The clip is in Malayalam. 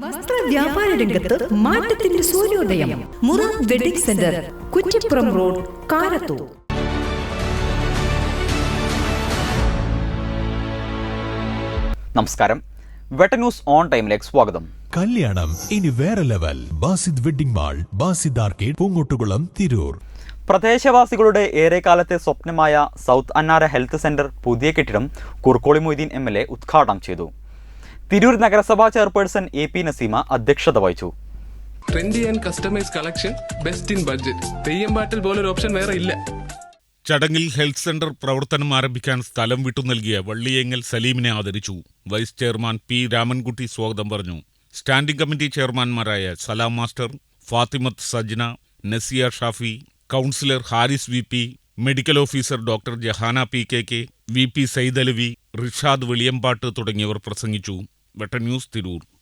വസ്ത്ര വ്യാപാര രംഗത്ത് മാറ്റത്തിന്റെ സൂര്യോദയം. Mura wedding centre Kuttippuram road Karathur. നമസ്കാരം. വെട്ട ന്യൂസ് ഓൺ ടൈമിലേക്ക് സ്വാഗതം. കല്യാണം ഇനി വേറെ level. Basid wedding mall Basid arcade Poongottukulam Tirur. പ്രദേശവാസികളുടെ ഏറെക്കാലത്തെ സ്വപ്നമായ സൗത്ത് അന്നാര ഹെൽത്ത് സെന്റർ പുതിയ കെട്ടിടം Kurkkoli Moideen M L A ഉദ്ഘാടനം ചെയ്തു. തിരൂർ നഗരസഭാ ചെയർപേഴ്സൺ എ പി നസീമ അധ്യക്ഷത വഹിച്ചു. Trendy and customise collection best in budget പോലൊരു ഓപ്ഷൻ വേറെ ഇല്ല. ചടങ്ങിൽ ഹെൽത്ത് സെന്റർ പ്രവർത്തനം ആരംഭിക്കാൻ സ്ഥലം വിട്ടു നൽകിയ വള്ളിയേങ്ങൽ സലീമിനെ ആദരിച്ചു. വൈസ് ചെയർമാൻ പി രാമൻകുട്ടി സ്വാഗതം പറഞ്ഞു. Standing committee ചെയർമാൻമാരായ Salam master Fathimath Sajna Nasiya Shafi councillor Haris V P medical officer doctor Jahana P K K V P Saidalavi Rishad Veliyambatt തുടങ്ങിയവർ പ്രസംഗിച്ചു. വെട്ട ന്യൂസ് തിരൂർ.